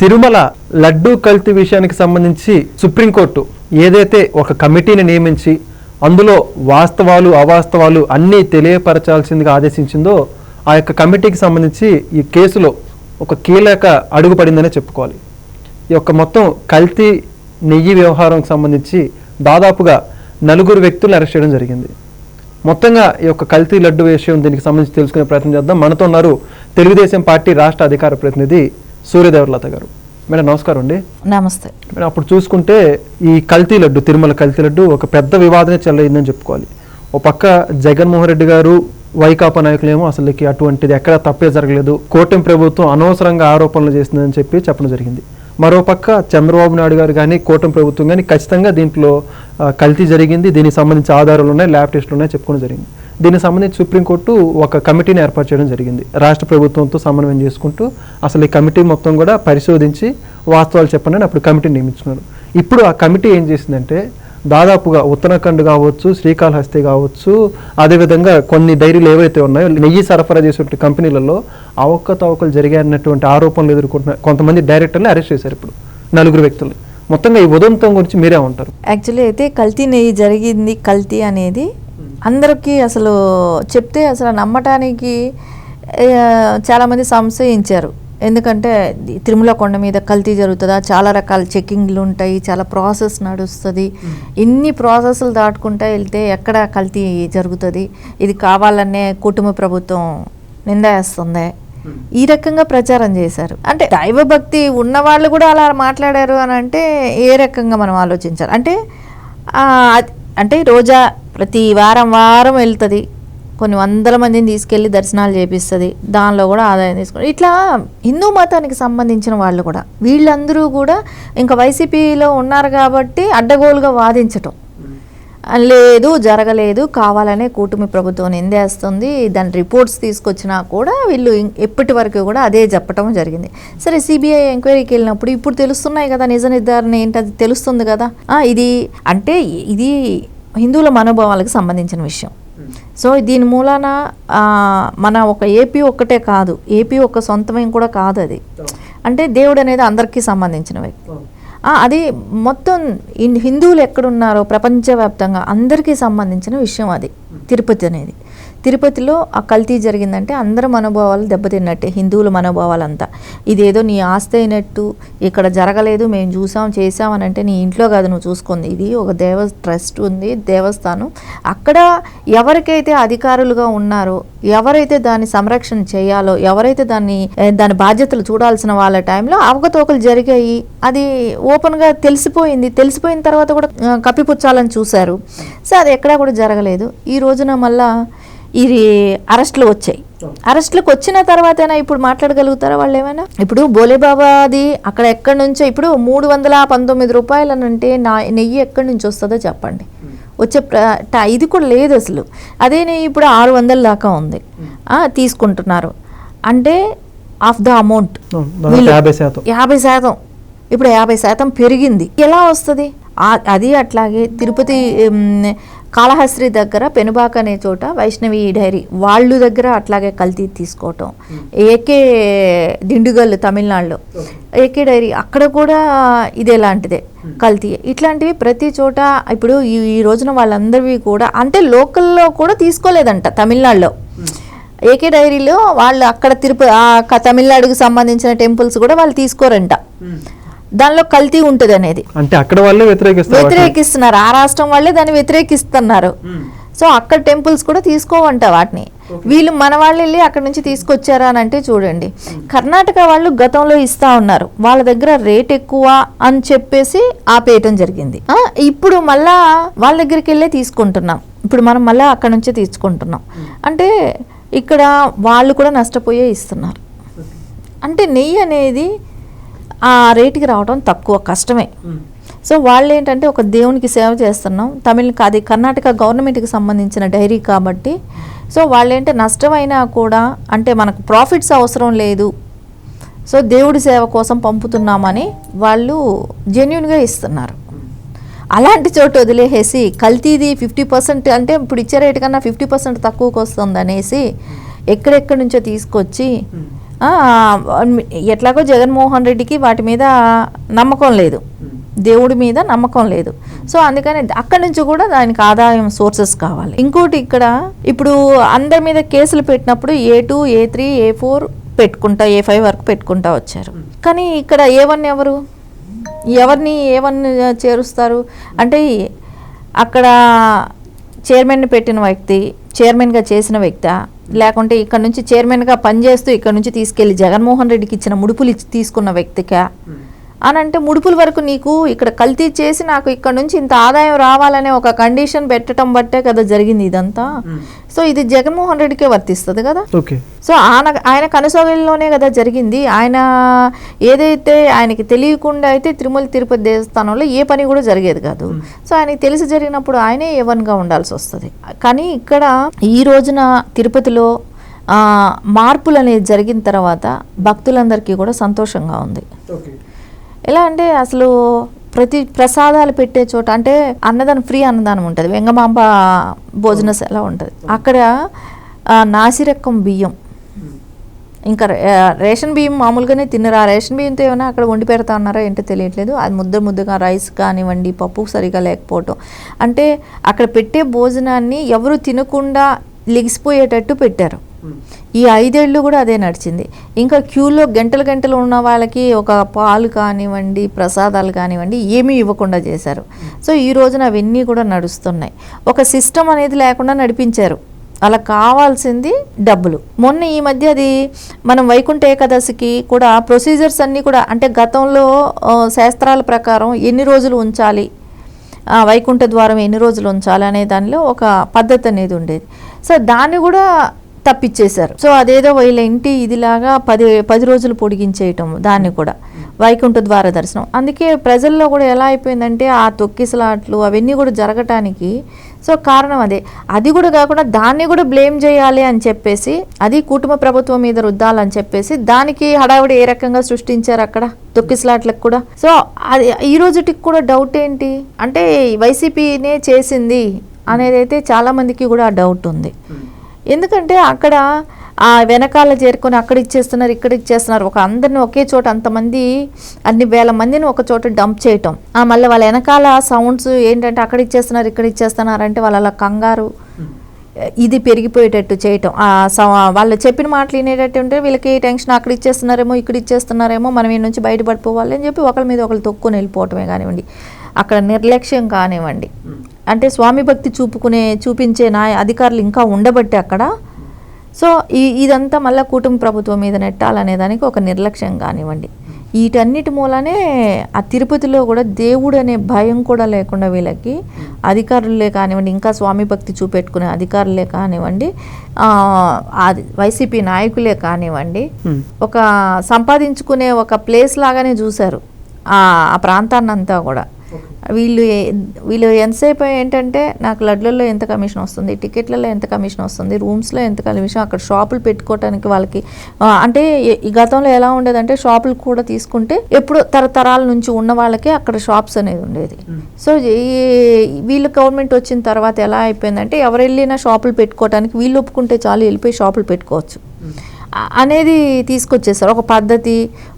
తిరుమల లడ్డూ కల్తీ విషయానికి సంబంధించి సుప్రీంకోర్టు ఏదైతే ఒక కమిటీని నియమించి అందులో వాస్తవాలు అవాస్తవాలు అన్నీ తెలియపరచాల్సిందిగా ఆదేశించిందో ఆ యొక్క కమిటీకి సంబంధించి ఈ కేసులో ఒక కీలక అడుగు పడిందనే చెప్పుకోవాలి. ఈ యొక్క మొత్తం కల్తీ నెయ్యి వ్యవహారంకి సంబంధించి దాదాపుగా నలుగురు వ్యక్తులను అరెస్ట్ చేయడం జరిగింది. మొత్తంగా ఈ యొక్క కల్తీ లడ్డు విషయం దీనికి సంబంధించి తెలుసుకునే ప్రయత్నం చేద్దాం. మనతో ఉన్నారు తెలుగుదేశం పార్టీ రాష్ట్ర అధికార ప్రతినిధి సూర్యదేవర్లత గారు. మేడం నమస్కారం అండి. నమస్తే. మేడం అప్పుడు చూసుకుంటే ఈ కల్తీ లడ్డు తిరుమల కల్తీ లడ్డు ఒక పెద్ద వివాదమే చెల్లయిందని చెప్పుకోవాలి. ఓ పక్క జగన్మోహన్ రెడ్డి గారు వైకాపా నాయకులేమో అసలుకి అటువంటిది ఎక్కడ తప్పే జరగలేదు. కూటమి ప్రభుత్వం అనవసరంగా ఆరోపణలు చేసిందని చెప్పి చెప్పడం జరిగింది. మరోపక్క చంద్రబాబు నాయుడు గారు కానీ కూటమి ప్రభుత్వం కానీ ఖచ్చితంగా దీంట్లో కల్తీ జరిగింది. దీనికి సంబంధించి ఆధారాలు ఉన్నాయి ల్యాబ్ టెస్టులు ఉన్నాయి చెప్పుకోవడం జరిగింది. దీనికి సంబంధించి సుప్రీంకోర్టు ఒక కమిటీని ఏర్పాటు చేయడం జరిగింది. రాష్ట్ర ప్రభుత్వంతో సమన్వయం చేసుకుంటూ అసలు ఈ కమిటీ మొత్తం కూడా పరిశోధించి వాస్తవాలు చెప్పండి అప్పుడు కమిటీని నియమించుకున్నారు. ఇప్పుడు ఆ కమిటీ ఏం చేసిందంటే దాదాపుగా ఉత్తరాఖండ్ కావచ్చు శ్రీకాళహస్తి కావచ్చు అదేవిధంగా కొన్ని డైరీలు ఏవైతే ఉన్నాయో నెయ్యి సరఫరా చేసే కంపెనీలలో అవకతవకలు జరిగాయన్నటువంటి ఆరోపణలు ఎదుర్కొంటున్న కొంతమంది డైరెక్టర్ని అరెస్ట్ చేశారు ఇప్పుడు నలుగురు వ్యక్తులు. మొత్తంగా ఈ ఉదంతం గురించి మీరే ఉంటారు యాక్చువల్లీ అయితే కల్తీ నెయ్యి జరిగింది. కల్తీ అనేది అందరికీ అసలు చెప్తే అసలు నమ్మటానికి చాలామంది సంశయించారు. ఎందుకంటే తిరుమల కొండ మీద కల్తీ జరుగుతుందా? చాలా రకాల చెక్కింగ్లు ఉంటాయి చాలా ప్రాసెస్ నడుస్తుంది. ఇన్ని ప్రాసెస్లు దాటుకుంటా వెళ్తే ఎక్కడ కల్తీ జరుగుతుంది? ఇది కావాలనే కుటుంబ ప్రభుత్వం నిందేస్తుంది ఈ రకంగా ప్రచారం చేశారు. అంటే దైవభక్తి ఉన్న వాళ్ళు కూడా అలా మాట్లాడారు అని అంటే ఏ రకంగా మనం ఆలోచించాలి? అంటే అంటే రోజా ప్రతి వారం వారం వెళ్తుంది. కొన్ని వందల మందిని తీసుకెళ్ళి దర్శనాలు చేపిస్తుంది. దానిలో కూడా ఆదాయం తీసుకుని ఇట్లా హిందూ మతానికి సంబంధించిన వాళ్ళు కూడా వీళ్ళందరూ కూడా ఇంకా వైసీపీలో ఉన్నారు కాబట్టి అడ్డగోలుగా వాదించటం. లేదు జరగలేదు కావాలనే కూటమి ప్రభుత్వం నిందేస్తుంది దాని రిపోర్ట్స్ తీసుకొచ్చినా కూడా వీళ్ళు ఇం- ఎప్పటి వరకు కూడా అదే చెప్పటం జరిగింది. సరే సిబిఐ ఎంక్వైరీకి వెళ్ళినప్పుడు ఇప్పుడు తెలుస్తున్నాయి కదా నిజ నిర్ధారణ ఏంటి అది తెలుస్తుంది కదా. ఇది అంటే ఇది హిందువుల మనోభావాలకు సంబంధించిన విషయం. సో దీని మూలాన మన ఒక ఏపీ ఒక్కటే కాదు. ఏపీ ఒక సొంతమేం కూడా కాదు అది. అంటే దేవుడు అనేది అందరికీ సంబంధించిన వ్యక్తి. అది మొత్తం ఇన్- హిందువులు ఎక్కడున్నారో ప్రపంచవ్యాప్తంగా అందరికీ సంబంధించిన విషయం అది. తిరుపతి అనేది. తిరుపతిలో ఆ కల్తీ జరిగిందంటే అందరి మనోభావాలు దెబ్బతిన్నట్టే హిందువుల మనోభావాలంతా. ఇదేదో నీ ఆస్తి అయినట్టు ఇక్కడ జరగలేదు మేము చూసాం చేసాం అని అంటే నీ ఇంట్లో కాదు నువ్వు చూసుకుంది. ఇది ఒక దేవ ట్రస్ట్ ఉంది దేవస్థానం. అక్కడ ఎవరికైతే అధికారులుగా ఉన్నారో ఎవరైతే దాన్ని సంరక్షణ చేయాలో ఎవరైతే దాన్ని దాని బాధ్యతలు చూడాల్సిన వాళ్ళ టైంలో అవకతవకలు జరిగాయి. అది ఓపెన్గా తెలిసిపోయింది. తెలిసిపోయిన తర్వాత కూడా కప్పిపుచ్చాలని చూశారు. సో అది ఎక్కడా కూడా జరగలేదు. ఈ రోజున మళ్ళా ఇది అరెస్టులు వచ్చాయి. అరెస్టులకు వచ్చిన తర్వాతైనా ఇప్పుడు మాట్లాడగలుగుతారా వాళ్ళు ఏమైనా? ఇప్పుడు బోలేబాబాది అక్కడ ఎక్కడి నుంచో ఇప్పుడు మూడు వందల పంతొమ్మిది రూపాయలు అని అంటే నా నెయ్యి ఎక్కడి నుంచి వస్తుందో చెప్పండి. వచ్చే ఇది కూడా లేదు అసలు. అదే నెయ్యి ఇప్పుడు ఆరు వందల దాకా ఉంది. తీసుకుంటున్నారు. అంటే ఆఫ్ ద అమౌంట్. యాభై శాతం. ఇప్పుడు యాభై శాతం పెరిగింది. ఎలా వస్తుంది? అది అట్లాగే తిరుపతి కాళహస్త్రి దగ్గర పెనుబాక అనే చోట వైష్ణవి డైరీ వాళ్ళు దగ్గర అట్లాగే కల్తీ తీసుకోవటం. ఏకే దిండుగల్ తమిళనాడులో. ఏకే డైరీ అక్కడ కూడా ఇదే లాంటిదే కల్తీ. ఇట్లాంటివి ప్రతి చోట ఇప్పుడు ఈ రోజున వాళ్ళందరివి కూడా అంటే లోకల్లో కూడా తీసుకోలేదంట తమిళనాడులో. ఏకే డైరీలో వాళ్ళు అక్కడ తిరుపతి తమిళనాడుకు సంబంధించిన టెంపుల్స్ కూడా వాళ్ళు తీసుకోరంట. దానిలో కల్తీ ఉంటుంది అనేది. అంటే అక్కడ వాళ్ళే వ్యతిరేకిస్తారు. వ్యతిరేకిస్తున్నారు. ఆ రాష్ట్రం వాళ్ళే దాన్ని వ్యతిరేకిస్తున్నారు. సో అక్కడ టెంపుల్స్ కూడా తీసుకోవంట వాటిని. వీళ్ళు మన వాళ్ళు వెళ్ళి అక్కడ నుంచి తీసుకొచ్చారా అని అంటే చూడండి. కర్ణాటక వాళ్ళు గతంలో ఇస్తా ఉన్నారు. వాళ్ళ దగ్గర రేట్ ఎక్కువ అని చెప్పేసి ఆపేయటం జరిగింది. ఇప్పుడు మళ్ళా వాళ్ళ దగ్గరికి వెళ్ళే తీసుకుంటున్నాం. ఇప్పుడు మనం మళ్ళీ అక్కడ నుంచే తీసుకుంటున్నాం. అంటే ఇక్కడ వాళ్ళు కూడా నష్టపోయే ఇస్తున్నారు. అంటే నెయ్యి అనేది ఆ రేటుకి రావడం తక్కువ కష్టమే. సో వాళ్ళు ఏంటంటే ఒక దేవునికి సేవ చేస్తున్నాం. తమిళ అది కర్ణాటక గవర్నమెంట్కి సంబంధించిన డైరీ కాబట్టి. సో వాళ్ళు ఏంటంటే నష్టమైనా కూడా అంటే మనకు ప్రాఫిట్స్ అవసరం లేదు. సో దేవుడి సేవ కోసం పంపుతున్నామని వాళ్ళు జెన్యున్గా ఇస్తున్నారు. అలాంటి చోటు వదిలేసేసి కల్తీది ఫిఫ్టీ పర్సెంట్ అంటే ఇప్పుడు ఇచ్చే రేటు కన్నా ఫిఫ్టీ పర్సెంట్ తక్కువకి వస్తుంది అనేసి ఎక్కడెక్కడి నుంచో తీసుకొచ్చి ఎట్లాగో జగన్మోహన్ రెడ్డికి వాటి మీద నమ్మకం లేదు. దేవుడి మీద నమ్మకం లేదు. సో అందుకని అక్కడి నుంచి కూడా దానికి ఆదాయం సోర్సెస్ కావాలి. ఇంకోటి ఇక్కడ ఇప్పుడు అందరి మీద కేసులు పెట్టినప్పుడు A two A three A four పెట్టుకుంటా ఏ ఫైవ్ వరకు పెట్టుకుంటా వచ్చారు. కానీ ఇక్కడ ఏ వన్ ఎవరు? ఎవరిని ఏ వన్ చేరుస్తారు? అంటే అక్కడ చైర్మన్ పెట్టిన వ్యక్తి చైర్మన్గా చేసిన వ్యక్తి లేకుంటే ఇక్కడ నుంచి చైర్మన్గా పనిచేస్తూ ఇక్కడ నుంచి తీసుకెళ్ళి జగన్మోహన్ రెడ్డికి ఇచ్చిన ముడుపులు ఇచ్చి తీసుకున్న వ్యక్తికా? అని అంటే ముడుపుల వరకు నీకు ఇక్కడ కల్తీ చేసి నాకు ఇక్కడ నుంచి ఇంత ఆదాయం రావాలనే ఒక కండిషన్ పెట్టడం బట్టే కదా జరిగింది ఇదంతా. సో ఇది జగన్మోహన్ రెడ్డికే వర్తిస్తుంది కదా? ఓకే. సో ఆయన ఆయన కనసోగల్లోనే కదా జరిగింది. ఆయన ఏదైతే ఆయనకి తెలియకుండా అయితే తిరుమల తిరుపతి దేవస్థానంలో ఏ పని కూడా జరిగేది కాదు. సో ఆయనకి తెలిసి జరిగినప్పుడు ఆయనే ఏవన్గా ఉండాల్సి వస్తుంది. కానీ ఇక్కడ ఈ రోజున తిరుపతిలో మార్పులు అనేది జరిగిన తర్వాత భక్తులందరికీ కూడా సంతోషంగా ఉంది. ఎలా అంటే అసలు ప్రతి ప్రసాదాలు పెట్టే చోట అంటే అన్నదానం ఫ్రీ అన్నదానం ఉంటుంది. వెంగమాంబ భోజనశాల ఉంటుంది. అక్కడ నాసిరకం బియ్యం. ఇంకా రేషన్ బియ్యం మామూలుగానే తిన్నరు? ఆ రేషన్ బియ్యంతో ఏమైనా అక్కడ వండి పెడతా ఉన్నారో ఏంటో తెలియట్లేదు. అది ముద్ద ముద్దగా రైస్ కానివ్వండి పప్పు సరిగా లేకపోవటం. అంటే అక్కడ పెట్టే భోజనాన్ని ఎవరు తినకుండా లెగిసిపోయేటట్టు పెట్టారు. ఈ ఐదేళ్ళు కూడా అదే నడిచింది. ఇంకా క్యూలో గంటలు గంటలు ఉన్న వాళ్ళకి ఒక పాలు కానివ్వండి ప్రసాదాలు కానివ్వండి ఏమీ ఇవ్వకుండా చేశారు. సో ఈ రోజున అవన్నీ కూడా నడుస్తున్నాయి. ఒక సిస్టమ్ అనేది లేకుండా నడిపించారు. అలా కావాల్సింది డబ్బులు. మొన్న ఈ మధ్య అది మనం వైకుంఠ ఏకాదశికి కూడా ప్రొసీజర్స్ అన్నీ కూడా అంటే గతంలో శాస్త్రాల ప్రకారం ఎన్ని రోజులు ఉంచాలి? ఆ, వైకుంఠ ద్వారం ఎన్ని రోజులు ఉంచాలి అనే దానిలో ఒక పద్ధతి అనేది ఉండేది. సో దాన్ని కూడా తప్పించేశారు సో అదేదో వీళ్ళ ఇంటి ఇదిలాగా పది పది రోజులు పొడిగించేయటం దాన్ని కూడా. వైకుంఠ ద్వార దర్శనం. అందుకే ప్రజల్లో కూడా ఎలా అయిపోయిందంటే ఆ తొక్కిసలాట్లు అవన్నీ కూడా జరగటానికి సో కారణం అదే. అది కూడా కాకుండా దాన్ని కూడా బ్లేమ్ చేయాలి అని చెప్పేసి అది కుటుంబ ప్రభుత్వం మీద రుద్దాలని చెప్పేసి దానికి హడావిడి ఏ రకంగా సృష్టించారు అక్కడ తొక్కిసలాట్లకు కూడా? సో అది ఈ రోజుటికి కూడా డౌట్ ఏంటి? అంటే వైసీపీనే చేసింది అనేది అయితే చాలా మందికి కూడా ఆ డౌట్ ఉంది hmm. ఎందుకంటే అక్కడ ఆ వెనకాల చేరుకొని అక్కడ ఇచ్చేస్తున్నారు ఇక్కడ ఇచ్చేస్తున్నారు. ఒక అందరిని ఒకే చోట అంతమంది అన్ని వేల మందిని ఒక చోట డంప్ చేయటం. ఆ మళ్ళీ వాళ్ళ వెనకాల సౌండ్స్ ఏంటంటే అక్కడ ఇచ్చేస్తున్నారు ఇక్కడ ఇచ్చేస్తున్నారు అంటే వాళ్ళ అలా కంగారు. ఇది పెరిగిపోయేటట్టు చేయటం. ఆ స- వాళ్ళు చెప్పిన మాటలు వినేటట్టు ఉంటే వీళ్ళకి టెన్షన్ అక్కడ ఇచ్చేస్తున్నారేమో ఇక్కడ ఇచ్చేస్తున్నారేమో మనం ఈ నుంచి బయటపడిపోవాలి అని చెప్పి ఒకరి మీద ఒకరు తొక్కుని వెళ్ళిపోవటమే కానివ్వండి. అక్కడ నిర్లక్ష్యం కానివ్వండి. అంటే స్వామి భక్తి చూపుకునే చూపించే నా అధికారులు ఇంకా ఉండబట్టి అక్కడ. సో ఈ ఇదంతా మళ్ళీ కుటుంబ ప్రభుత్వం మీద నెట్టాలనే దానికి ఒక నిర్లక్ష్యం కానివ్వండి. వీటన్నిటి మూలనే ఆ తిరుపతిలో కూడా దేవుడు అనే భయం కూడా లేకుండా వీళ్ళకి అధికారులే కానివ్వండి ఇంకా స్వామి భక్తి చూపెట్టుకునే అధికారులే కానివ్వండి అది వైసీపీ నాయకులే కానివ్వండి. ఒక సంపాదించుకునే ఒక ప్లేస్ లాగానే చూశారు. ఆ ఆ ప్రాంతాన్ని అంతా కూడా. వీళ్ళు వీళ్ళు ఎంతసేపు ఏంటంటే నాకు లడ్లలో ఎంత కమిషన్ వస్తుంది టికెట్లలో ఎంత కమిషన్ వస్తుంది రూమ్స్లో ఎంత కమిషన్ అక్కడ షాపులు పెట్టుకోవటానికి వాళ్ళకి అంటే ఈ- గతంలో ఎలా ఉండేదంటే షాపులు కూడా తీసుకుంటే ఎప్పుడు తరతరాల నుంచి ఉన్న వాళ్ళకే అక్కడ షాప్స్ అనేది ఉండేది. సో ఈ- వీళ్ళు గవర్నమెంట్ వచ్చిన తర్వాత ఎలా అయిపోయిందంటే ఎవరు వెళ్ళినా షాపులు పెట్టుకోవటానికి వీళ్ళు ఒప్పుకుంటే చాలు వెళ్ళిపోయి షాపులు పెట్టుకోవచ్చు. అనేది తీసుకొచ్చేసారు ఒక పద్ధతి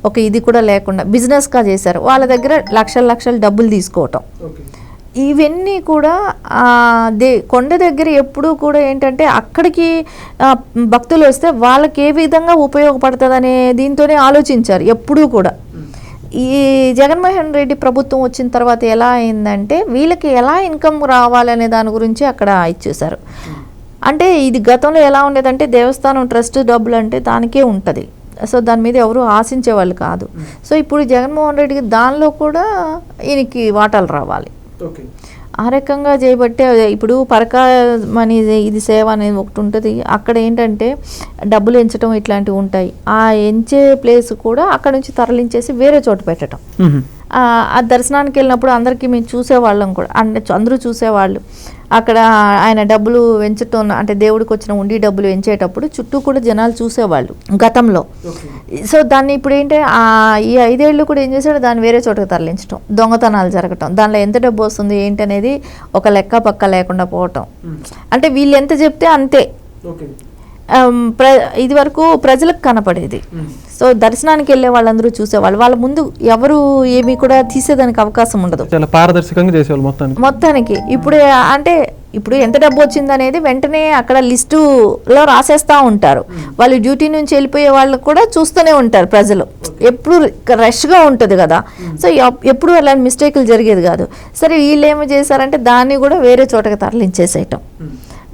ఒక ఇది కూడా లేకుండా బిజినెస్గా చేశారు. వాళ్ళ దగ్గర లక్షల లక్షల డబ్బులు తీసుకోవటం. ఇవన్నీ కూడా దే కొండ దగ్గర ఎప్పుడూ కూడా ఏంటంటే అక్కడికి భక్తులు వస్తే వాళ్ళకి ఏ విధంగా ఉపయోగపడుతుంది అనే దీంతోనే ఆలోచించారు ఎప్పుడూ కూడా. ఈ జగన్మోహన్ రెడ్డి ప్రభుత్వం వచ్చిన తర్వాత ఎలా అయిందంటే వీళ్ళకి ఎలా ఇన్కమ్ రావాలనే దాని గురించి అక్కడ ఇచ్చేశారు. అంటే ఇది గతంలో ఎలా ఉండేదంటే దేవస్థానం ట్రస్ట్ డబ్బులు అంటే దానికే ఉంటుంది. సో దాని మీద ఎవరు ఆశించేవాళ్ళు కాదు. సో ఇప్పుడు జగన్మోహన్ రెడ్డికి దానిలో కూడా ఈయనకి వాటాలు రావాలి. ఆ రకంగా చేయబట్టే ఇప్పుడు పరక మనీ ఇది సేవ అనేది ఒకటి ఉంటుంది. అక్కడ ఏంటంటే డబ్బులు ఎంచడం ఇట్లాంటివి ఉంటాయి. ఆ ఎంచే ప్లేస్ కూడా అక్కడ నుంచి తరలించేసి వేరే చోట పెట్టడం ఆ దర్శనానికి వెళ్ళినప్పుడు అందరికీ మేము చూసేవాళ్ళం కూడా. అంటే అందరూ చూసేవాళ్ళు. అక్కడ ఆయన డబ్బులు వెంచటం అంటే దేవుడికి వచ్చిన ఉండి డబ్బులు వెంచేటప్పుడు చుట్టూ కూడా జనాలు చూసేవాళ్ళు గతంలో. సో దాన్ని ఇప్పుడు ఏంటి ఆ ఈ ఐదేళ్ళు కూడా ఏం చేశాడు దాన్ని వేరే చోటకి తరలించడం దొంగతనాలు జరగటం. దానిలో ఎంత డబ్బు వస్తుంది ఏంటి అనేది ఒక లెక్క పక్క లేకుండా పోవటం. అంటే వీళ్ళు ఎంత చెప్తే అంతే. ప్ర ఇది వరకు ప్రజలకు కనపడేది. సో దర్శనానికి వెళ్ళే వాళ్ళందరూ చూసేవాళ్ళు. వాళ్ళ ముందు ఎవరు ఏమీ కూడా తీసేదానికి అవకాశం ఉండదు. చాలా పారదర్శకంగా చేసేవాళ్ళు మొత్తానికి. మొత్తానికి. ఇప్పుడు అంటే ఇప్పుడు ఎంత డబ్బు వచ్చింది అనేది వెంటనే అక్కడ లిస్టులో రాసేస్తూ ఉంటారు. వాళ్ళు డ్యూటీ నుంచి వెళ్ళిపోయే వాళ్ళు కూడా చూస్తూనే ఉంటారు ప్రజలు. ఎప్పుడు రష్గా ఉంటుంది కదా. సో ఎప్- ఎప్పుడు అలాంటి మిస్టేకులు జరిగేది కాదు. సరే వీళ్ళు ఏమో చేశారంటే దాన్ని కూడా వేరే చోటకి తరలించేసేయటం.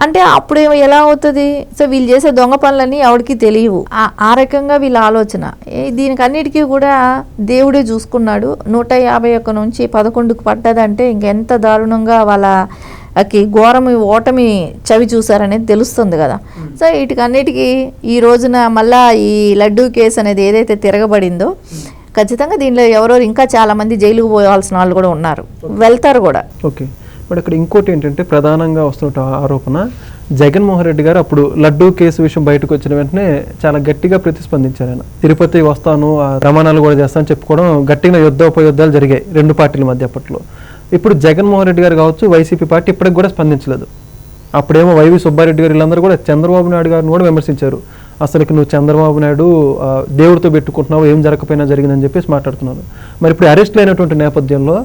అంటే అప్పుడు ఎలా అవుతుంది? సో వీళ్ళు చేసే దొంగ పనులన్నీ ఎవరికి తెలియవు. ఆ- రకంగా వీళ్ళ ఆలోచన. దీనికి అన్నిటికీ కూడా దేవుడే చూసుకున్నాడు. నూట యాభై ఒక్క నుంచి పదకొండుకు పడ్డదంటే ఇంకెంత దారుణంగా వాళ్ళకి ఘోరం ఓటమి చవి చూసారనేది తెలుస్తుంది కదా. సో వీటికన్నిటికీ ఈ రోజున మళ్ళా ఈ లడ్డూ కేసు అనేది ఏదైతే తిరగబడిందో ఖచ్చితంగా దీనిలో ఎవరో ఇంకా చాలా మంది జైలుకు పోవాల్సిన వాళ్ళు కూడా ఉన్నారు. వెళ్తారు కూడా. ఓకే. మరి ఇక్కడ ఇంకోటి ఏంటంటే ప్రధానంగా వస్తున్న ఆరోపణ జగన్మోహన్ రెడ్డి గారు అప్పుడు లడ్డూ కేసు విషయం బయటకు వచ్చిన వెంటనే చాలా గట్టిగా ప్రతిస్పందించారు ఆయన. తిరుపతి వస్తాను ఆ కూడా చేస్తాను చెప్పుకోవడం గట్టిగా యుద్ధోపయుద్ధాలు జరిగాయి రెండు పార్టీల మధ్య అప్పట్లో. ఇప్పుడు జగన్మోహన్ రెడ్డి గారు కావచ్చు వైసీపీ పార్టీ ఇప్పటికి కూడా స్పందించలేదు. అప్పుడేమో వైవి సుబ్బారెడ్డి గారు వీళ్ళందరూ కూడా చంద్రబాబు నాయుడు గారిని కూడా విమర్శించారు. అసలుకి నువ్వు చంద్రబాబు నాయుడు దేవుడితో పెట్టుకుంటున్నావు ఏం జరగకపోయినా జరిగిందని చెప్పేసి మాట్లాడుతున్నాను మరి ఇప్పుడు అరెస్ట్ అయినటువంటి నేపథ్యంలో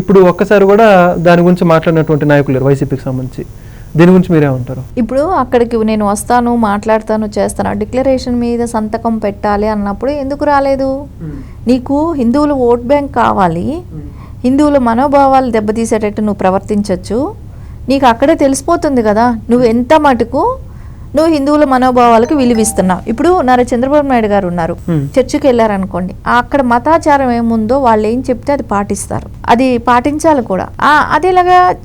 ఇప్పుడు ఒక్కసారి కూడా దాని గురించి మాట్లాడినటువంటి నాయకులు లేరు వైసీపీకి సంబంధించి. దీని గురించి మీరేమంటారు ఇప్పుడు అక్కడికి నేను వస్తాను మాట్లాడతాను చేస్తాను. డిక్లరేషన్ మీద సంతకం పెట్టాలి అన్నప్పుడు ఎందుకు రాలేదు? నీకు హిందువులు ఓట్ బ్యాంక్ కావాలి. హిందువుల మనోభావాలు దెబ్బతీసేటట్టు నువ్వు ప్రవర్తించవచ్చు నీకు అక్కడే తెలిసిపోతుంది కదా. నువ్వు ఎంత మటుకు నువ్వు హిందువుల మనోభావాలకు విలువిస్తున్నావు ఇప్పుడు నారా చంద్రబాబు నాయుడు గారు ఉన్నారు. చర్చికి వెళ్ళారనుకోండి. అక్కడ మతాచారం ఏముందో వాళ్ళు ఏం చెప్తే అది పాటిస్తారు. అది పాటించాలి కూడా. ఆ, అదేలాగా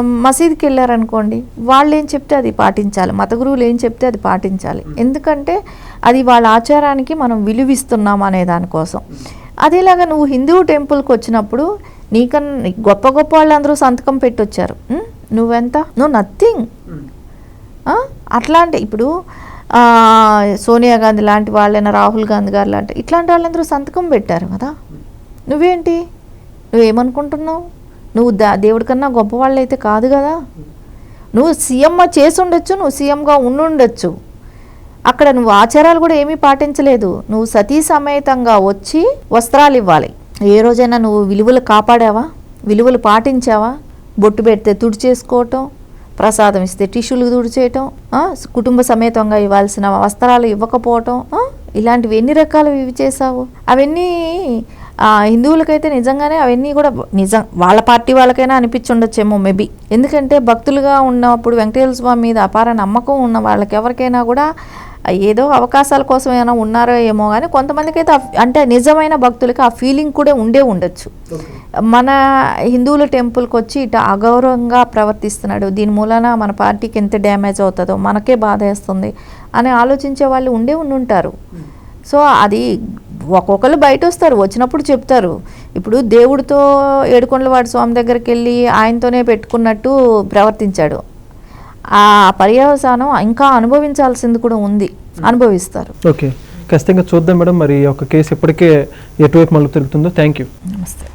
మసీదుకి వెళ్ళారనుకోండి వాళ్ళు ఏం చెప్తే అది పాటించాలి. మత గురువులు ఏం చెప్తే అది పాటించాలి. ఎందుకంటే అది వాళ్ళ ఆచారానికి మనం విలువిస్తున్నాం అనే దానికోసం అదేలాగా నువ్వు హిందూ టెంపుల్కి వచ్చినప్పుడు నీకన్నా గొప్ప గొప్ప వాళ్ళందరూ సంతకం పెట్టొచ్చారు? నువ్వెంత? నువ్వు నథింగ్? అట్లాంటి ఇప్పుడు సోనియా గాంధీ లాంటి వాళ్ళైనా రాహుల్ గాంధీ గారు లాంటి ఇట్లాంటి వాళ్ళందరూ సంతకం పెట్టారు కదా. నువ్వేంటి? నువ్వేమనుకుంటున్నావు? నువ్వు దా దేవుడి కన్నా గొప్పవాళ్ళు అయితే కాదు కదా. నువ్వు సీఎం చేసి ఉండొచ్చు నువ్వు సీఎంగా ఉండుండొచ్చు. అక్కడ నువ్వు ఆచారాలు కూడా ఏమీ పాటించలేదు. నువ్వు సతీ సమేతంగా వచ్చి వస్త్రాలు ఇవ్వాలి. ఏ రోజైనా నువ్వు విలువలు కాపాడావా? విలువలు పాటించావా? బొట్టు పెడితే తుడి చేసుకోవటం ప్రసాదం ఇస్తే టిష్యూలు తుడిచేయటం కుటుంబ సమేతంగా ఇవ్వాల్సిన వస్త్రాలు ఇవ్వకపోవటం ఇలాంటివి ఎన్ని రకాలు ఇవి చేసావు అవన్నీ హిందువులకైతే నిజంగానే అవన్నీ కూడా నిజం వాళ్ళ పార్టీ వాళ్ళకైనా అనిపించుండొచ్చేమో మేబీ ఎందుకంటే భక్తులుగా ఉన్నప్పుడు వెంకటేశ్వర స్వామి మీద అపార నమ్మకం ఉన్న వాళ్ళకి ఎవరికైనా కూడా ఏదో అవకాశాల కోసం ఏమైనా ఉన్నారో ఏమో కానీ కొంతమందికి అయితే అంటే నిజమైన భక్తులకి ఆ ఫీలింగ్ కూడా ఉండే ఉండొచ్చు. మన హిందువుల టెంపుల్కి వచ్చి ఇట అగౌరవంగా ప్రవర్తిస్తున్నాడు. దీని మూలన మన పార్టీకి ఎంత డ్యామేజ్ అవుతుందో మనకే బాధ వేస్తుంది అని ఆలోచించే వాళ్ళు ఉండే ఉండుంటారు. సో అది ఒక్కొక్కరు బయట వస్తారు వచ్చినప్పుడు చెప్తారు. ఇప్పుడు దేవుడితో ఏడుకొండలవాడి స్వామి దగ్గరికి వెళ్ళి ఆయనతోనే పెట్టుకున్నట్టు ప్రవర్తించాడు. ఆ పర్యవసానం ఇంకా అనుభవించాల్సింది కూడా ఉంది. అనుభవిస్తారు. ఓకే. ఖచ్చితంగా చూద్దాం మేడం. మరి యొక్క కేసు ఇప్పటికే ఎటువైపు మళ్ళీ తిరుగుతుందో. Thank you. నమస్తే.